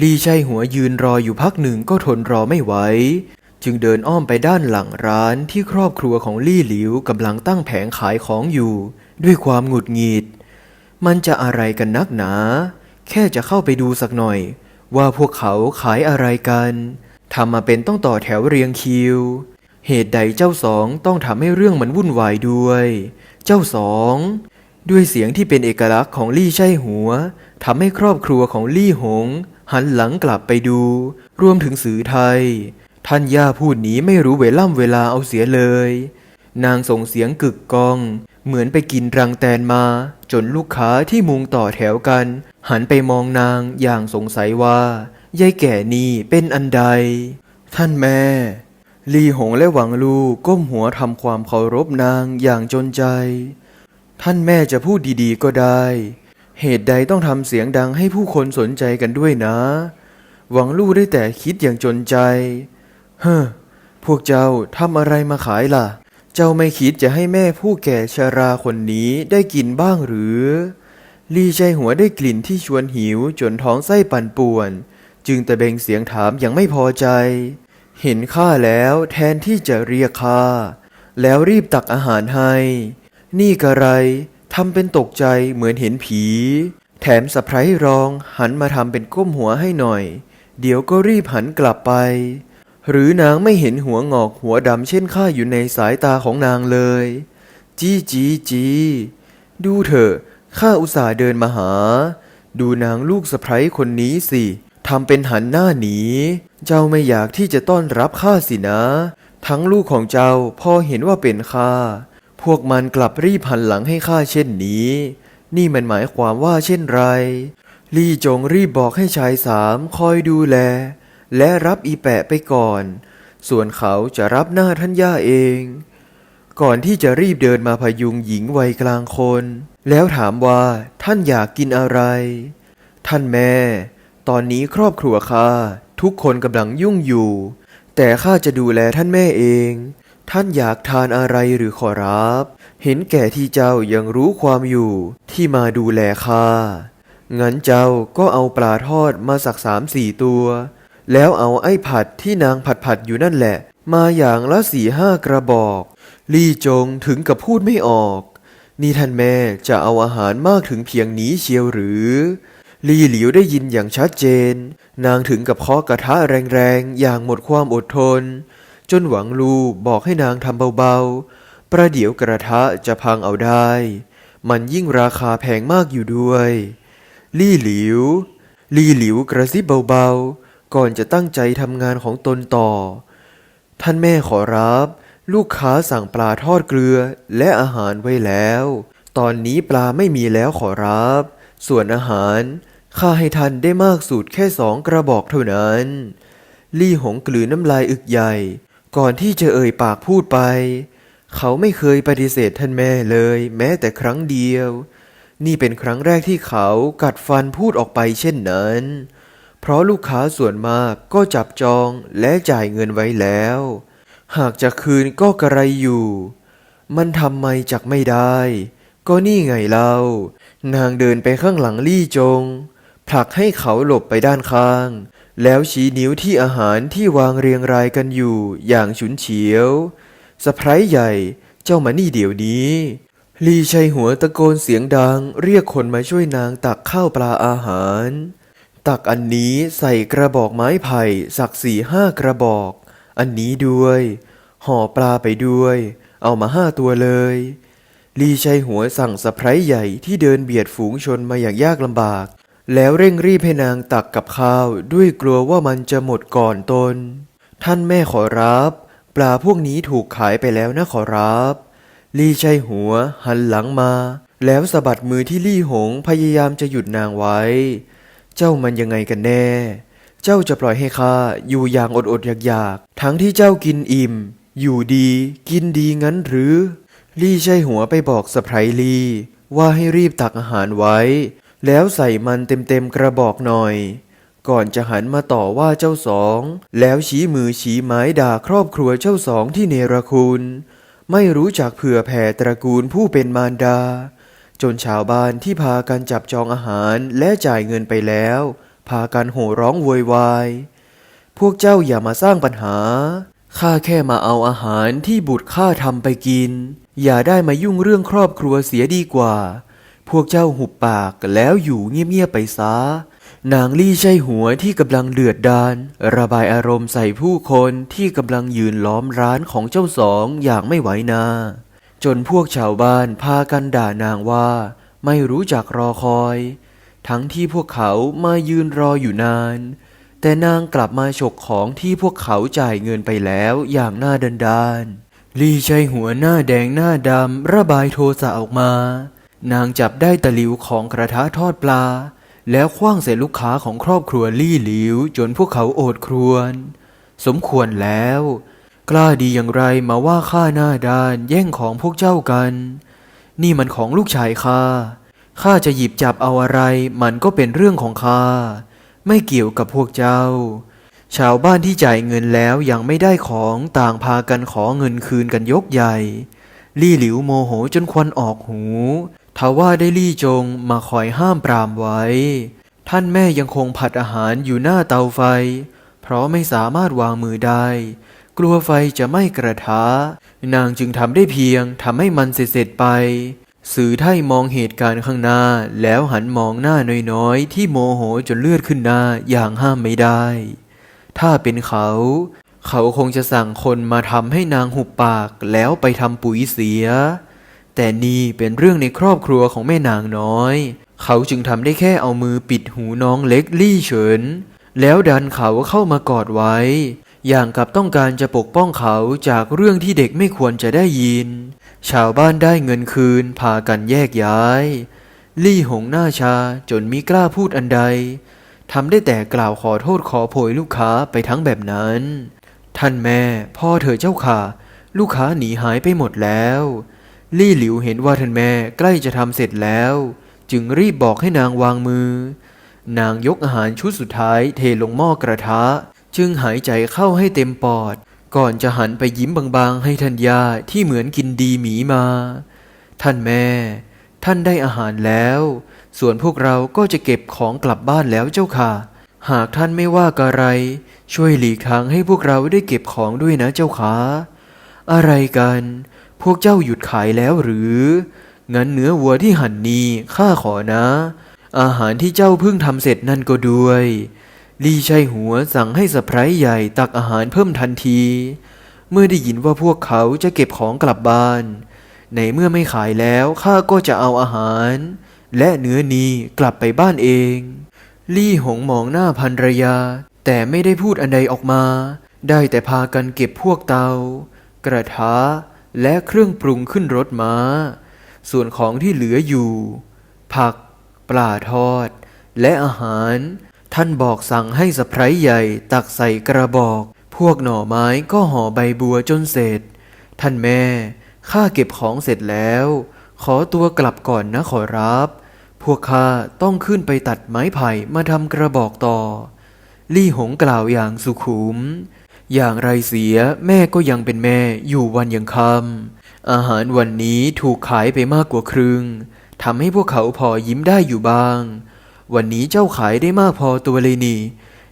ลี่ใช่หัวยืนรออยู่พักหนึ่งก็ทนรอไม่ไหว จึงเดินอ้อมไปด้านหลังร้านที่ครอบครัวของลี่หลิวกำลังตั้งแผงขายของอยู่ ด้วยความหงุดหงิด มันจะอะไรกันนักหนา แค่จะเข้าไปดูสักหน่อย ว่าพวกเขาขายอะไรกันทำมาเป็นต้องต่อแถวเรียงคิว เหตุใดเจ้าสองต้องทำให้เรื่องมันวุ่นวายด้วย เจ้าสองด้วยเสียงที่เป็นเอกลักษณ์ของลี่ใช่หัวทำให้ครอบครัวของลี่หง หันหลังกลับไปดู รวมถึงสื่อไทย ท่านย่าพูดหนีไม่รู้เวล่ำเวลาเอาเสียเลย นางส่งเสียงกึกกอง เหมือนไปกินรังแตนมา จนลูกค้าที่มุงต่อแถวกัน หันไปมองนางอย่างสงสัยว่ายายแก่นี่เป็นอันใด ท่านแม่ลีหงและหวังลูก้มหัวทำความเคารพนางอย่างจนใจ ท่านแม่จะพูดดีๆก็ได้ เหตุใดต้องทำเสียงดังให้ผู้คนสนใจกันด้วยนะ หวังลู่ได้แต่คิดอย่างจนใจ เฮ้อ พวกเจ้าทำอะไรมาขายล่ะ เจ้าไม่คิดจะให้แม่ผู้แก่ชราคนนี้ได้กินบ้างหรือ ลี่ใจหัวได้กลิ่นที่ชวนหิวจนท้องไส้ปั่นป่วน จึงตะเบงเสียงถามอย่างไม่พอใจ เห็นข้าแล้วแทนที่จะเรียกข้าแล้วรีบตักอาหารให้ นี่กระไร ทำเป็นตกใจเหมือนเห็นผี แถมสะพรายรองหันมาทำเป็นก้มหัวให้หน่อย เดี๋ยวก็รีบหันกลับไป หรือนางไม่เห็นหัวงอกหัวดำเช่นข้าอยู่ในสายตาของนางเลย จี้จีจีดูเถอะข้าอุตส่าห์เดินมาหา ดูนางลูกสะใภ้คนนี้สิทำเป็นหันหน้าหนี เจ้าไม่อยากที่จะต้อนรับข้าสินะ ทั้งลูกของเจ้าพอเห็นว่าเป็นข้า พวกมันกลับรีบหันหลังให้ข้าเช่นนี้ นี่มันหมายความว่าเช่นไร ลี่จงรีบบอกให้ชายสามคอยดูแล และรับอีแปะไปก่อน ส่วนเขาจะรับหน้าท่านย่าเอง ก่อนที่จะรีบเดินมาพยุงหญิงวัยกลางคน แล้วถามว่าท่านอยากกินอะไร ท่านแม่ ตอนนี้ครอบครัวข้าทุกคนกำลังยุ่งอยู่ แต่ข้าจะดูแลท่านแม่เอง ท่านอยากทานอะไรหรือขอรับ เห็นแก่ที่เจ้ายังรู้ความอยู่ที่มาดูแลข้า งั้นเจ้าก็เอาปลาทอดมาสักสามสี่ตัว แล้วเอาไอ้ผัดที่นางผัดผัดอยู่นั่นแหละ มาอย่างละสี่ห้ากระบอก ลี่จงถึงกับพูดไม่ออก นี่ท่านแม่จะเอาอาหารมากถึงเพียงนี้เชียวหรือ ลี่หลิวได้ยินอย่างชัดเจน นางถึงกับเคาะกระทะแรงๆอย่างหมดความอดทน จนหวังลูบอกให้นางทำเบาๆ ประเดี๋ยวกระทะจะพังเอาได้ มันยิ่งราคาแพงมากอยู่ด้วย ลี่หลิว ลี่หลิวกระซิบเบาๆ ก่อนจะตั้งใจทำงานของตนต่อ ท่านแม่ขอรับ ลูกค้าสั่งปลาทอดเกลือและอาหารไว้แล้ว ตอนนี้ปลาไม่มีแล้วขอรับ ส่วนอาหารข้าให้ท่านได้มากสุดแค่สองกระบอกเท่านั้น ลี่หงกลืนน้ำลายอึกใหญ่ ก่อนที่จะเอ่ยปากพูดไป เขาไม่เคยปฏิเสธท่านแม่เลย แม้แต่ครั้งเดียว นี่เป็นครั้งแรกที่เขากัดฟันพูดออกไปเช่นนั้น เพราะลูกค้าส่วนมากก็จับจองและจ่ายเงินไว้แล้ว หากจะคืนก็กระไรอยู่ มันทำไมจักไม่ได้ ก็นี่ไงเล่านางเดินไปข้างหลังลี่จง ผลักให้เขาหลบไปด้านข้าง แล้วชี้นิ้วที่อาหารที่วางเรียงรายกันอยู่อย่างฉุนเฉียวสะพร้ใหญ่เจ้ามานี่เดี๋ยวนี้ ลีชัยหัวตะโกนเสียงดัง เรียกคนมาช่วยนางตักข้าวปลาอาหาร ตักอันนี้ใส่กระบอกไม้ไผ่สักสี่ห้ากระบอก อันนี้ด้วย ห่อปลาไปด้วย เอามาห้าตัวเลย ลีชัยหัวสั่งสะพร้ใหญ่ที่เดินเบียดฝูงชนมาอย่างยากลำบาก แล้วเร่งรีบให้นางตักกับข้าวด้วยกลัวว่ามันจะหมดก่อนตน ท่านแม่ขอรับ ปลาพวกนี้ถูกขายไปแล้วนะขอรับลี่ชัยหัว หันหลังมา แล้วสะบัดมือที่ลี่หงพยายามจะหยุดนางไว้ เจ้ามันยังไงกันแน่ เจ้าจะปล่อยให้ข้าอยู่อย่างอดอดๆอยากๆ ทั้งที่เจ้ากินอิ่ม อยู่ดี กินดีงั้นหรือ ลี่ใช่หัวไปบอกสะไพรลี่ว่าให้รีบตักอาหารไว้ แล้วใส่มันเต็มๆกระบอกหน่อย ก่อนจะหันมาต่อว่าเจ้าสอง แล้วชี้มือชี้ไม้ด่าครอบครัวเจ้าสองที่เนรคุณ ไม่รู้จักเผื่อแผ่ตระกูลผู้เป็นมารดา จนชาวบ้านที่พากันจับจองอาหารและจ่ายเงินไปแล้ว พากันโห่ร้องโวยวาย พวกเจ้าอย่ามาสร้างปัญหาข้าแค่มาเอาอาหารที่บุตรข้าทำไปกิน อย่าได้มายุ่งเรื่องครอบครัวเสียดีกว่า พวกเจ้าหุบปากแล้วอยู่เงียบๆไปซะนางลี่ใช่หัวที่กำลังเดือดดาลระบายอารมณ์ใส่ผู้คนที่กำลังยืนล้อมร้านของเจ้าสองอย่างไม่ไหวนา จนพวกชาวบ้านพากันด่านางว่า ไม่รู้จักรอคอย ทั้งที่พวกเขามายืนรออยู่นาน แต่นางกลับมาฉกของที่พวกเขาจ่ายเงินไปแล้วอย่างหน้าดันดานลี่ใช้หัวหน้าแดงหน้าดำระบายโทสะออกมา นางจับได้ตะหลิวของกระทะทอดปลา แล้วคว้างใส่ลูกค้าของครอบครัวลี่หลิว จนพวกเขาโอดครวญสมควรแล้ว กล้าดีอย่างไรมาว่าข้าหน้าด้านแย่งของพวกเจ้ากัน นี่มันของลูกชายข้าข้าจะหยิบจับเอาอะไร มันก็เป็นเรื่องของข้าไม่เกี่ยวกับพวกเจ้า ชาวบ้านที่จ่ายเงินแล้วยังไม่ได้ของต่างพากันขอเงินคืนกันยกใหญ่ ลี่หลิวโมโหจนควันออกหูทว่าได้ลี่จงมาคอยห้ามปรามไว้ ท่านแม่ยังคงผัดอาหารอยู่หน้าเตาไฟ เพราะไม่สามารถวางมือได้ กลัวไฟจะไหม้กระทะนางจึงทำได้เพียงทำให้มันเสร็จๆไป สื่อไทยมองเหตุการณ์ข้างหน้า แล้วหันมองหน้าน้อยๆ ที่โมโหจนเลือดขึ้นหน้าอย่างห้ามไม่ได้ ถ้าเป็นเขา เขาคงจะสั่งคนมาทำให้นางหุบปากแล้วไปทำปุ๋ยเสีย แต่นี่เป็นเรื่องในครอบครัวของแม่นางน้อย เขาจึงทำได้แค่เอามือปิดหูน้องเล็กลี่เฉิน แล้วดันเขาเข้ามากอดไว้ อย่างกับต้องการจะปกป้องเขาจากเรื่องที่เด็กไม่ควรจะได้ยิน ชาวบ้านได้เงินคืนพากันแยกย้าย ลี่หงหน้าชาจนมิกล้าพูดอันใดทำได้แต่กล่าวขอโทษขอโพยลูกค้าไปทั้งแบบนั้น ท่านแม่ พ่อเธอเจ้าค่ะ ลูกค้าหนีหายไปหมดแล้ว ลี่หลิวเห็นว่าท่านแม่ใกล้จะทำเสร็จแล้ว จึงรีบบอกให้นางวางมือ นางยกอาหารชุดสุดท้ายเทลงหม้อกระทะ จึงหายใจเข้าให้เต็มปอด ก่อนจะหันไปยิ้มบางๆ ให้ทัญญาที่เหมือนกินดีหมีมา ท่านแม่ ท่านได้อาหารแล้ว ส่วนพวกเราก็จะเก็บของกลับบ้านแล้วเจ้าค่ะ หากท่านไม่ว่ากะไร ช่วยหลีกทางให้พวกเราได้เก็บของด้วยนะเจ้าค่ะอะไรกัน พวกเจ้าหยุดขายแล้วหรือ งั้นเนื้อวัวที่หั่นนี้ข้าขอนะ อาหารที่เจ้าเพิ่งทำเสร็จนั่นก็ด้วย ลี่ชัยหัวสั่งให้สะพรายใหญ่ตักอาหารเพิ่มทันที เมื่อได้ยินว่าพวกเขาจะเก็บของกลับบ้าน ในเมื่อไม่ขายแล้วข้าก็จะเอาอาหาร และเนื้อนี้กลับไปบ้านเอง ลี่หงมองหน้าพันรยา แต่ไม่ได้พูดอันใดออกมา ได้แต่พากันเก็บพวกเตา กระทะ และเครื่องปรุงขึ้นรถม้า ส่วนของที่เหลืออยู่ ผัก ปลาทอด และอาหาร ท่านบอกสั่งให้สะพรายใหญ่ตักใส่กระบอก พวกหน่อไม้ก็ห่อใบบัวจนเสร็จ ท่านแม่ ข้าเก็บของเสร็จแล้ว ขอตัวกลับก่อนนะขอรับ พวกข้าต้องขึ้นไปตัดไม้ไผ่มาทำกระบอกต่อ ลี่หงกล่าวอย่างสุขุม อย่างไรเสียแม่ก็ยังเป็นแม่อยู่วันยังคำอาหารวันนี้ถูกขายไปมากกว่าครึ่งทำให้พวกเขาพอยิ้มได้อยู่บ้าง วันนี้เจ้าขายได้มากพอตัวเลยนี่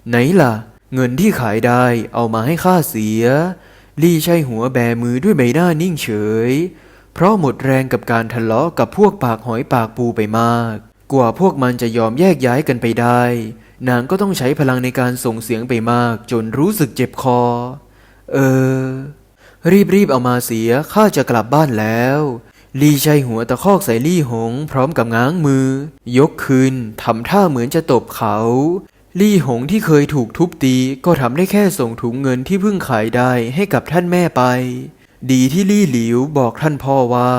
ไหนล่ะ เงินที่ขายได้เอามาให้ข้าเสีย ลี่ใช่หัวแบมือด้วยใบหน้านิ่งเฉย เพราะหมดแรงกับการทะเลาะกับพวกปากหอยปากปูไปมาก กว่าพวกมันจะยอมแยกย้ายกันไปได้ นางก็ต้องใช้พลังในการส่งเสียงไปมาก จนรู้สึกเจ็บคอ เออ รีบๆเอามาเสียข้าจะกลับบ้านแล้วลี่ใช้หัวตะคอกใส่ลี่หง พร้อมกับง้างมือ ยกคืนทำท่าเหมือนจะตบเขา ลี่หงที่เคยถูกทุบตีก็ทำได้แค่ส่งถุงเงินที่เพิ่งขายได้ให้กับท่านแม่ไป ดีที่ลี่หลิวบอกท่านพ่อว่า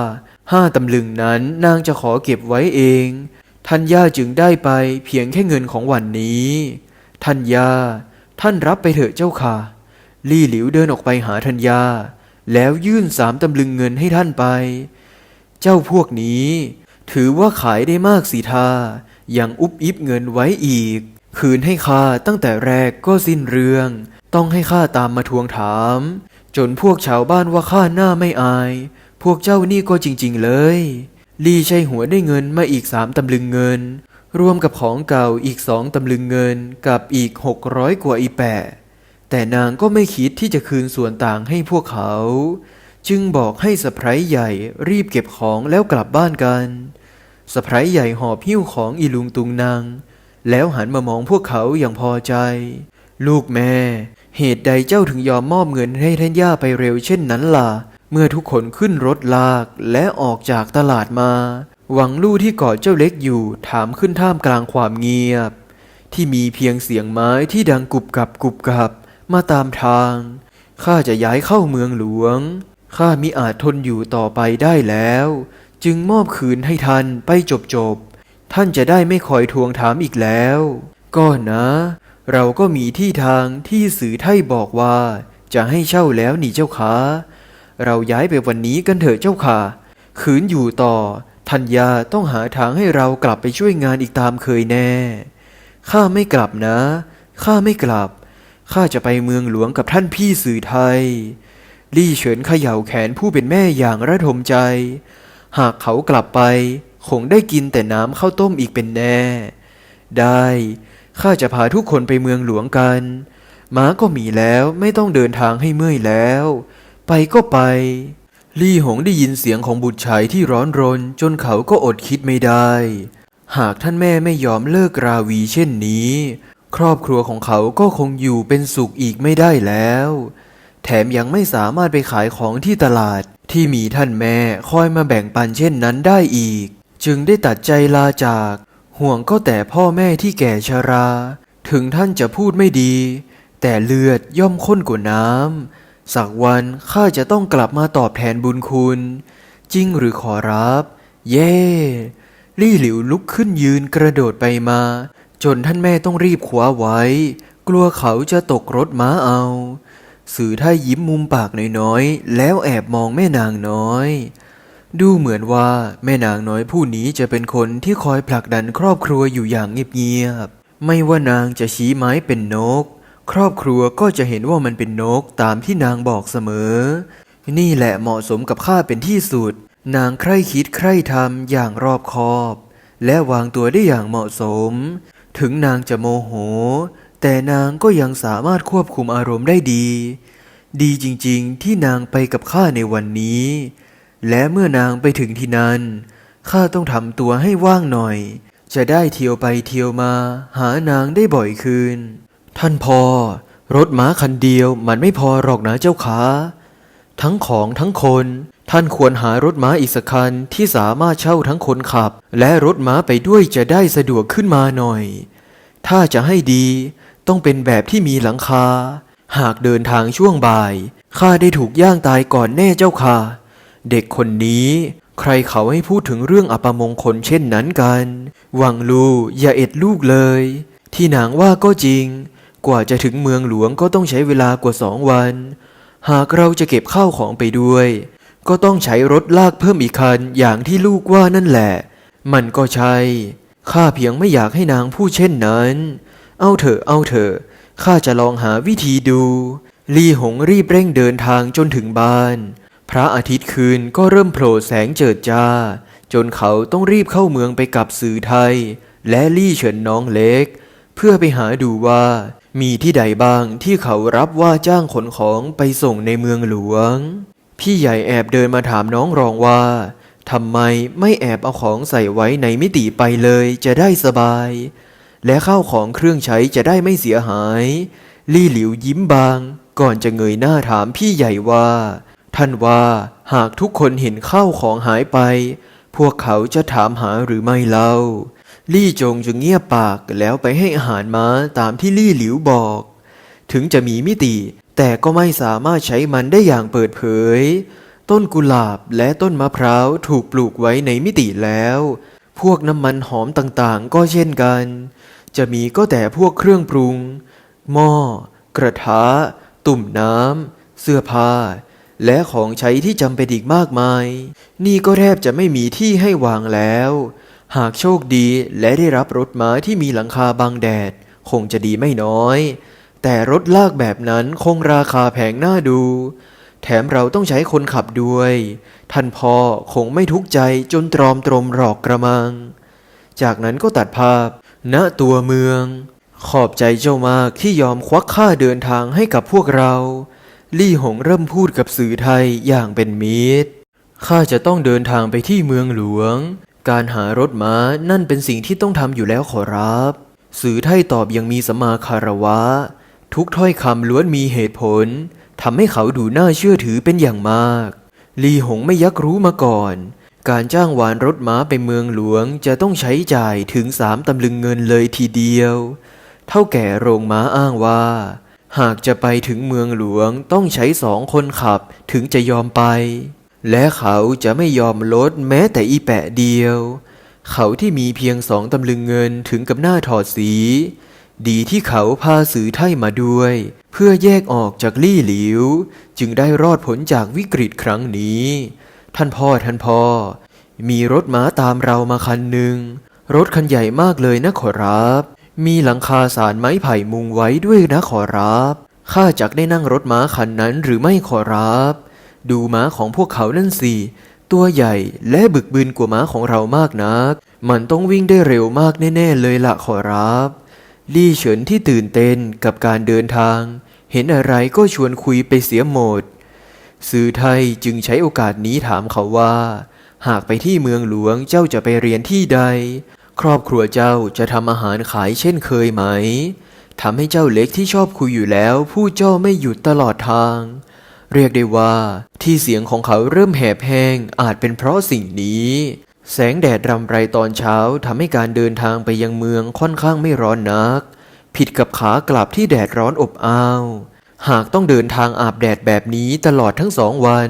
ห้าตำลึงนั้นนางจะขอเก็บไว้เอง ท่านย่าจึงได้ไปเพียงแค่เงินของวันนี้ ท่านย่า ท่านรับไปเถอะเจ้าค่ะ ลี่หลิวเดินออกไปหาทัญญาแล้วยื่นสามตำลึงเงินให้ท่านไป เจ้าพวกนี้ ถือว่าขายได้มากสีทายังอุบอิบเงินไว้อีก คืนให้ข้าตั้งแต่แรกก็สิ้นเรื่อง ต้องให้ข้าตามมาทวงถาม จนพวกชาวบ้านว่าข้าหน้าไม่อาย พวกเจ้านี่ก็จริง ๆ เลย ลี่ใช่หัวได้เงินมาอีกสามตำลึงเงิน รวมกับของเก่าอีกสองตำลึงเงินกับอีกหกร้อยกว่าอีแปะ แต่นางก็ไม่คิดที่จะคืนส่วนต่างให้พวกเขา จึงบอกให้สะพ้ยใหญ่รีบเก็บของแล้วกลับบ้านกันสะพ้ยใหญ่หอบหิ้วของอีลุงตุงนางแล้วหันมามองพวกเขาอย่างพอใจ ลูกแม่ เหตุใดเจ้าถึงยอมมอบเงินให้ท่านย่าไปเร็วเช่นนั้นล่ะ เมื่อทุกคนขึ้นรถลากและออกจากตลาดมา หวังลู่ที่กอดเจ้าเล็กอยู่ถามขึ้นท่ามกลางความเงียบ ที่มีเพียงเสียงไม้ที่ดังกุบกับกุบกับมาตามทางข้าจะย้ายเข้าเมืองหลวงข้ามิอาจทนอยู่ต่อไปได้แล้ว จึงมอบคืนให้ท่านไปจบจบท่านจะได้ไม่คอยทวงถามอีกแล้ว ก็นะ เราก็มีที่ทางที่สื่อไทยบอกว่า จะให้เช่าแล้วนี่เจ้าขา เราย้ายไปวันนี้กันเถอะเจ้าค่ะ ขืนอยู่ต่อ ทัญญาต้องหาทางให้เรากลับไปช่วยงานอีกตามเคยแน่ ข้าไม่กลับนะ ข้าไม่กลับ ข้าจะไปเมืองหลวงกับท่านพี่สื่อไทย ลี่เฉินเขย่าแขนผู้เป็นแม่อย่างระทมใจ หากเขากลับไป คงได้กินแต่น้ำข้าวต้มอีกเป็นแน่ ได้ข้าจะพาทุกคนไปเมืองหลวงกัน ม้าก็มีแล้วไม่ต้องเดินทางให้เมื่อยแล้ว ไปก็ไป ลี่หงได้ยินเสียงของบุตรชายที่ร้อนรน จนเขาก็อดคิดไม่ได้ หากท่านแม่ไม่ยอมเลิกราวีเช่นนี้ ครอบครัวของเขาก็คงอยู่เป็นสุขอีกไม่ได้แล้ว แถมยังไม่สามารถไปขายของที่ตลาดที่มีท่านแม่คอยมาแบ่งปันเช่นนั้นได้อีก จึงได้ตัดใจลาจาก ห่วงก็แต่พ่อแม่ที่แก่ชรา ถึงท่านจะพูดไม่ดี แต่เลือดย่อมข้นกว่าน้ำ สักวันข้าจะต้องกลับมาตอบแทนบุญคุณ จริงหรือขอรับ เย่ลี่หลิวลุกขึ้นยืนกระโดดไปมา จนท่านแม่ต้องรีบคว้าไว้ กลัวเขาจะตกรถม้าเอา สื่อท่ายิ้มมุมปากน้อยๆ แล้วแอบมองแม่นางน้อย ดูเหมือนว่าแม่นางน้อยผู้นี้จะเป็นคนที่คอยผลักดันครอบครัวอยู่อย่างเงียบๆ ไม่ว่านางจะชี้ไม้เป็นนก ครอบครัวก็จะเห็นว่ามันเป็นนกตามที่นางบอกเสมอ นี่แหละเหมาะสมกับข้าเป็นที่สุด นางใคร่คิดใคร่ทำอย่างรอบคอบ และวางตัวได้อย่างเหมาะสม ถึงนางจะโมโห แต่นางก็ยังสามารถควบคุมอารมณ์ได้ดี ดีจริงๆที่นางไปกับข้าในวันนี้ และเมื่อนางไปถึงที่นั้นข้าต้องทำตัวให้ว่างหน่อย จะได้เที่ยวไปเที่ยวมา หานางได้บ่อยคืน ท่านพ่อรถม้าคันเดียวมันไม่พอหรอกนะเจ้าขาทั้งของทั้งคน ท่านควรหารถม้าอีกสักคันที่สามารถเช่าทั้งคนขับ และรถม้าไปด้วยจะได้สะดวกขึ้นมาหน่อย ถ้าจะให้ดีต้องเป็นแบบที่มีหลังคา หากเดินทางช่วงบ่ายข้าได้ถูกย่างตายก่อนแน่เจ้าค่ะ เด็กคนนี้ ใครเขาให้พูดถึงเรื่องอัปมงคลเช่นนั้นกัน หวังลูอย่าเอ็ดลูกเลย ที่นางว่าก็จริง กว่าจะถึงเมืองหลวงก็ต้องใช้เวลากว่าสองวัน หากเราจะเก็บข้าวของไปด้วย ก็ต้องใช้รถลากเพิ่มอีกคันอย่างที่ลูกว่านั่นแหละ มันก็ใช่ ข้าเพียงไม่อยากให้นางพูดเช่นนั้น เอาเถอะเอาเถอะ ข้าจะลองหาวิธีดู ลี่หงรีบเร่งเดินทางจนถึงบ้าน พระอาทิตย์คืนก็เริ่มโผล่แสงเจิดจ้า จนเขาต้องรีบเข้าเมืองไปกับสื่อไทย และลี่เฉินน้องเล็กเพื่อไปหาดูว่า มีที่ใดบ้างที่เขารับว่าจ้างขนของไปส่งในเมืองหลวง พี่ใหญ่แอบเดินมาถามน้องรองว่าทำไมไม่แอบเอาของใส่ไว้ในมิติไปเลยจะได้สบาย และข้าวของเครื่องใช้จะได้ไม่เสียหาย ลี่หลิวยิ้มบาง ก่อนจะเงยหน้าถามพี่ใหญ่ว่า ท่านว่าหากทุกคนเห็นข้าวของหายไป พวกเขาจะถามหาหรือไม่เล่า ลี่จงจึงเงียบปากแล้วไปให้อาหารม้าตามที่ลี่หลิวบอก ถึงจะมีมิติ แต่ก็ไม่สามารถใช้มันได้อย่างเปิดเผย ต้นกุหลาบและต้นมะพร้าวถูกปลูกไว้ในมิติแล้ว พวกน้ำมันหอมต่างๆ ก็เช่นกัน จะมีก็แต่พวกเครื่องปรุง หม้อ กระทะ ตุ่มน้ำเสื้อผ้า และของใช้ที่จำเป็นอีกมากมาย นี่ก็แทบจะไม่มีที่ให้วางแล้ว หากโชคดีและได้รับรถม้าที่มีหลังคาบังแดด คงจะดีไม่น้อย แต่รถลากแบบนั้นคงราคาแพงน่าดู แถมเราต้องใช้คนขับด้วย ท่านพ่อคงไม่ทุกข์ใจจนตรอมตรมหรอกกระมัง จากนั้นก็ตัดภาพ ณตัวเมือง ขอบใจเจ้ามากที่ยอมควักค่าเดินทางให้กับพวกเรา ลี่หงเริ่มพูดกับสื่อไทยอย่างเป็นมิตรข้าจะต้องเดินทางไปที่เมืองหลวง การหารถม้านั่นเป็นสิ่งที่ต้องทำอยู่แล้วขอรับ สื่อไทยตอบอยังมีสมมาคารวะ ทุกถ้อยคำล้วนมีเหตุผลทำให้เขาดูน่าเชื่อถือเป็นอย่างมาก ลีหงไม่ยักรู้มาก่อน การจ้างวานรถม้าไปเมืองหลวงจะต้องใช้จ่ายถึงสามตำลึงเงินเลยทีเดียว เท่าแก่โรงม้าอ้างว่า หากจะไปถึงเมืองหลวงต้องใช้สองคนขับถึงจะยอมไป และเขาจะไม่ยอมลดแม้แต่อีแปะเดียว เขาที่มีเพียงสองตำลึงเงินถึงกับหน้าถอดสี ดีที่เขาพาสื่อไทยมาด้วย เพื่อแยกออกจากลี่หลิว จึงได้รอดพ้นจากวิกฤตครั้งนี้ ท่านพ่อท่านพ่อ มีรถม้าตามเรามาคันหนึ่ง รถคันใหญ่มากเลยนะขอรับ มีหลังคาสารไม้ไผ่มุงไว้ด้วยนะขอรับข้าจักได้นั่งรถม้าคันนั้นหรือไม่ขอรับ ดูม้าของพวกเขานั่นสิ ตัวใหญ่และบึกบึนกว่าม้าของเรามากนัก มันต้องวิ่งได้เร็วมากแน่ๆเลยละขอรับ ลี่เฉินที่ตื่นเต้นกับการเดินทาง เห็นอะไรก็ชวนคุยไปเสียหมด สื่อไทยจึงใช้โอกาสนี้ถามเขาว่า หากไปที่เมืองหลวงเจ้าจะไปเรียนที่ใด ครอบครัวเจ้าจะทำอาหารขายเช่นเคยไหมทำให้เจ้าเล็กที่ชอบคุยอยู่แล้วพูดเจ้าไม่หยุดตลอดทาง เรียกได้ว่าที่เสียงของเขาเริ่มแหบแห้งอาจเป็นเพราะสิ่งนี้ แสงแดดรำไรตอนเช้าทำให้การเดินทางไปยังเมืองค่อนข้างไม่ร้อนนัก ผิดกับขากลับที่แดดร้อนอบอ้าว หากต้องเดินทางอาบแดดแบบนี้ตลอดทั้งสองวัน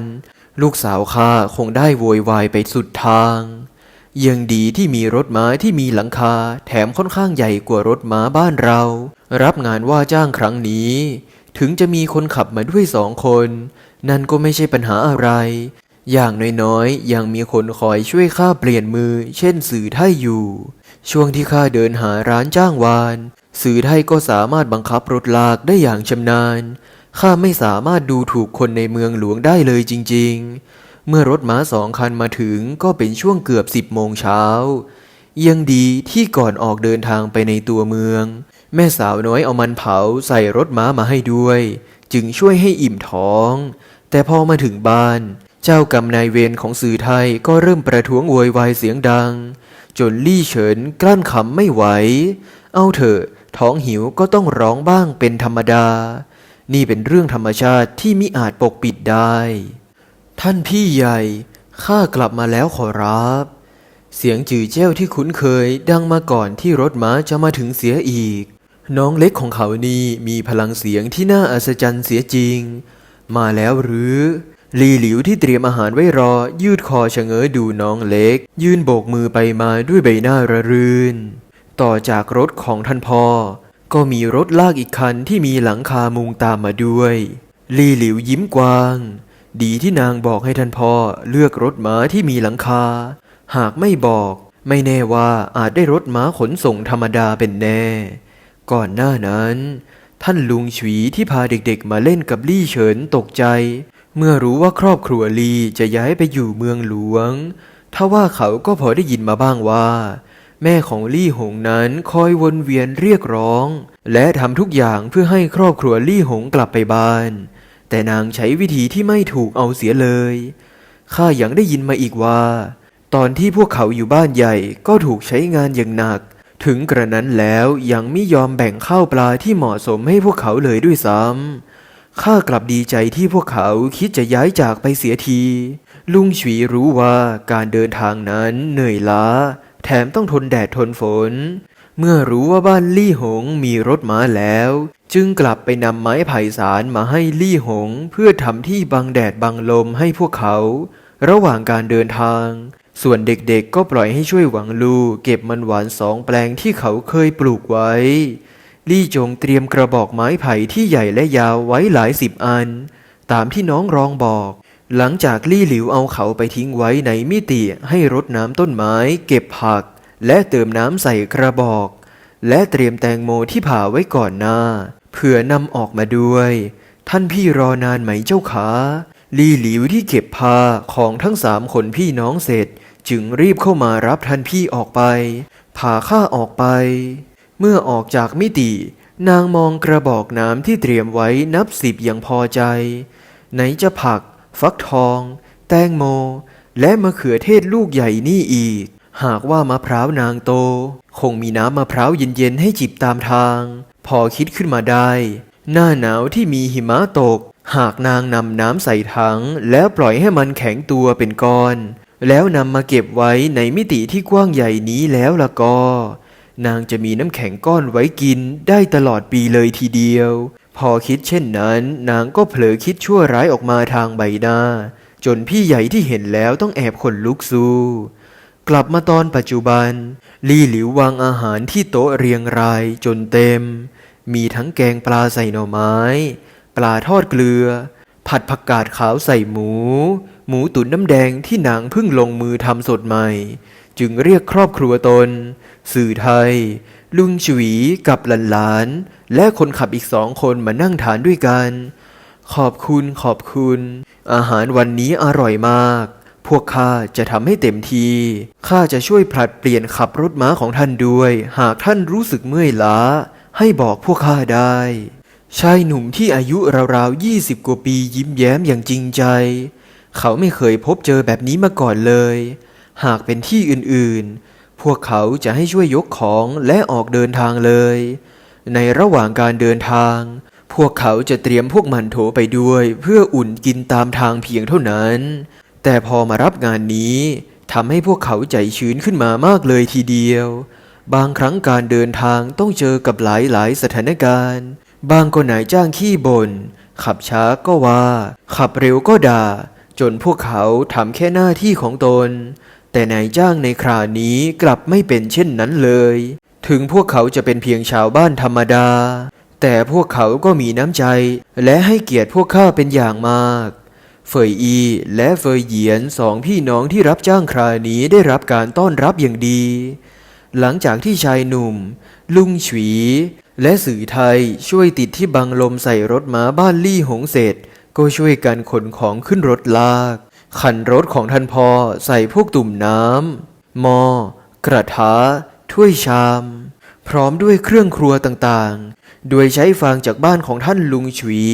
ลูกสาวข้าคงได้โวยวายไปสุดทางยังดีที่มีรถม้าที่มีหลังคา แถมค่อนข้างใหญ่กว่ารถม้าบ้านเรา รับงานว่าจ้างครั้งนี้ ถึงจะมีคนขับมาด้วยสองคน นั่นก็ไม่ใช่ปัญหาอะไร อย่างน้อยๆ ยังมีคนคอยช่วยข้าเปลี่ยนมือ เช่นสื่อไทยอยู่ ช่วงที่ข้าเดินหาร้านจ้างวาน สื่อไทยก็สามารถบังคับรถลากได้อย่างชำนาญ ข้าไม่สามารถดูถูกคนในเมืองหลวงได้เลยจริง ๆ เมื่อรถม้าสองคันมาถึงก็เป็นช่วงเกือบสิบโมงเช้ายังดีที่ก่อนออกเดินทางไปในตัวเมือง แม่สาวน้อยเอามันเผาใส่รถม้ามาให้ด้วย จึงช่วยให้อิ่มท้อง แต่พอมาถึงบ้าน เจ้ากรรมนายเวรของสื่อไทยก็เริ่มประท้วงโวยวายเสียงดัง จนลี่เฉินกลั้นขำไม่ไหว เอาเถอะ ท้องหิวก็ต้องร้องบ้างเป็นธรรมดา นี่เป็นเรื่องธรรมชาติที่มิอาจปกปิดได้ ท่านพี่ใหญ่ข้ากลับมาแล้วขอรับเสียงจื่อแจ้วที่คุ้นเคยดังมาก่อนที่รถม้าจะมาถึงเสียอีก น้องเล็กของเขานี่มีพลังเสียงที่น่าอัศจรรย์เสียจริง มาแล้วหรือลีหลิวที่เตรียมอาหารไว้รอ ยืดคอชะเง้อดูน้องเล็ก ยืนโบกมือไปมาด้วยใบหน้าระรื่น ต่อจากรถของท่านพ่อ ก็มีรถลากอีกคันที่มีหลังคามุงตามมาด้วย ลีหลิวยิ้มกว้าง ดีที่นางบอกให้ท่านพ่อเลือกรถม้าที่มีหลังคา หากไม่บอก ไม่แน่ว่าอาจได้รถม้าขนส่งธรรมดาเป็นแน่ ก่อนหน้านั้น ท่านลุงฉวีที่พาเด็กๆมาเล่นกับลี่เฉินตกใจ เมื่อรู้ว่าครอบครัวลี่จะย้ายไปอยู่เมืองหลวงทว่าเขาก็พอได้ยินมาบ้างว่า แม่ของลี่หงนั้นคอยวนเวียนเรียกร้อง และทำทุกอย่างเพื่อให้ครอบครัวลี่หงกลับไปบ้าน แต่นางใช้วิธีที่ไม่ถูกเอาเสียเลยข้ายังได้ยินมาอีกว่า ตอนที่พวกเขาอยู่บ้านใหญ่ก็ถูกใช้งานอย่างหนัก ถึงกระนั้นแล้วยังไม่ยอมแบ่งข้าวปลาที่เหมาะสมให้พวกเขาเลยด้วยซ้ำข้ากลับดีใจที่พวกเขาคิดจะย้ายจากไปเสียที ลุงฉวีรู้ว่าการเดินทางนั้นเหนื่อยล้า แถมต้องทนแดดทนฝน เมื่อรู้ว่าบ้านลี่หงมีรถม้าแล้ว จึงกลับไปนำไม้ไผ่สารมาให้ลี่หง เพื่อทำที่บังแดดบังลมให้พวกเขา ระหว่างการเดินทาง ส่วนเด็กๆก็ปล่อยให้ช่วยหวังลูเก็บมันหวานสองแปลงที่เขาเคยปลูกไว้ ลี่จงเตรียมกระบอกไม้ไผ่ที่ใหญ่และยาวไว้หลายสิบอัน ตามที่น้องรองบอก หลังจากลี่หลิวเอาเขาไปทิ้งไว้ในมิติให้รดน้ำต้นไม้ เก็บผัก และเติมน้ำใส่กระบอก และเตรียมแตงโมที่ผ่าไว้ก่อนหน้าเพื่อนำออกมาด้วย ท่านพี่รอนานไหมเจ้าขาลี่หลิวที่เก็บผ้าของทั้งสามคนพี่น้องเสร็จ จึงรีบเข้ามารับท่านพี่ออกไปพาข้าออกไป เมื่อออกจากมิติ นางมองกระบอกน้ำที่เตรียมไว้นับสิบอย่างพอใจ ไหนจะผัก ฟักทอง แตงโม และมะเขือเทศลูกใหญ่นี่อีก หากว่ามะพร้าวนางโต คงมีน้ำมะพร้าวเย็นๆให้จิบตามทาง พอคิดขึ้นมาได้ หน้าหนาวที่มีหิมะตก หากนางนำน้ำใส่ถัง แล้วปล่อยให้มันแข็งตัวเป็นก้อน แล้วนำมาเก็บไว้ในมิติที่กว้างใหญ่นี้แล้วละก็ นางจะมีน้ำแข็งก้อนไว้กินได้ตลอดปีเลยทีเดียว พอคิดเช่นนั้น นางก็เผลอคิดชั่วร้ายออกมาทางใบหน้า จนพี่ใหญ่ที่เห็นแล้วต้องแอบขนลุกสู้ กลับมาตอนปัจจุบัน ลี่หลิววางอาหารที่โต๊ะเรียงรายจนเต็ม มีทั้งแกงปลาใส่หน่อไม้ ปลาทอดเกลือ ผัดผักกาดขาวใส่หมู หมูตุ๋นน้ำแดงที่หนางเพิ่งลงมือทำสดใหม่ จึงเรียกครอบครัวตน สื่อไทย ลุงฉวีกับหลานๆและคนขับอีกสองคนมานั่งทานด้วยกัน ขอบคุณขอบคุณ อาหารวันนี้อร่อยมาก พวกข้าจะทำให้เต็มทีข้าจะช่วยผลัดเปลี่ยนขับรถม้าของท่านด้วย หากท่านรู้สึกเมื่อยล้า ให้บอกพวกข้าได้ชายหนุ่มที่อายุราวๆยี่สิบกว่าปียิ้มแย้มอย่างจริงใจ เขาไม่เคยพบเจอแบบนี้มาก่อนเลย หากเป็นที่อื่นๆ พวกเขาจะให้ช่วยยกของและออกเดินทางเลย ในระหว่างการเดินทาง พวกเขาจะเตรียมพวกมันโถไปด้วย เพื่ออุ่นกินตามทางเพียงเท่านั้น แต่พอมารับงานนี้ทำให้พวกเขาใจชื้นขึ้นมามากเลยทีเดียว บางครั้งการเดินทางต้องเจอกับหลายๆสถานการณ์ บางก็นายจ้างขี้บน่นขับช้าก็ว่า ขับเร็วก็ด่า จนพวกเขาทำแค่หน้าที่ของตน แต่นายจ้างในคราวนี้กลับไม่เป็นเช่นนั้นเลย ถึงพวกเขาจะเป็นเพียงชาวบ้านธรรมดา แต่พวกเขาก็มีน้ำใจ และให้เกียรติพวกข้าเป็นอย่างมากเฟยอีและเฟยเหยียนสองพี่น้องที่รับจ้างครานี้ได้รับการต้อนรับอย่างดี หลังจากที่ชายหนุ่ม ลุงฉวี และสื่อไทยช่วยติดที่บังลมใส่รถม้าบ้านลี่หงเสร็จ ก็ช่วยกันขนของขึ้นรถลาก ขันรถของท่านพ่อใส่พวกตุ่มน้ำหม้อกระทะถ้วยชาม พร้อมด้วยเครื่องครัวต่างๆ โดยใช้ฟางจากบ้านของท่านลุงฉวี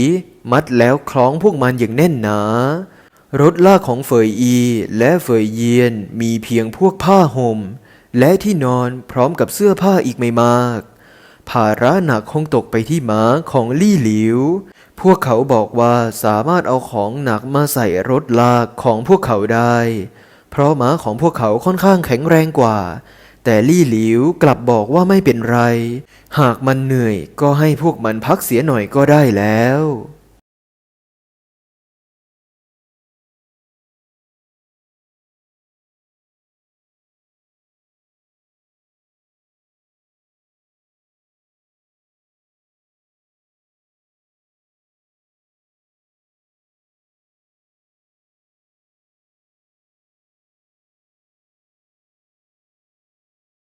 มัดแล้วคล้องพวกมันอย่างแน่นหนารถลากของเฟยอีและเฟยเยียนมีเพียงพวกผ้าห่ม และที่นอนพร้อมกับเสื้อผ้าอีกไม่มาก ภาระหนักคงตกไปที่ม้าของลี่หลิว พวกเขาบอกว่าสามารถเอาของหนักมาใส่รถลากของพวกเขาได้ เพราะม้าของพวกเขาค่อนข้างแข็งแรงกว่า แต่ลี่หลิวกลับบอกว่าไม่เป็นไร หากมันเหนื่อยก็ให้พวกมันพักเสียหน่อยก็ได้แล้ว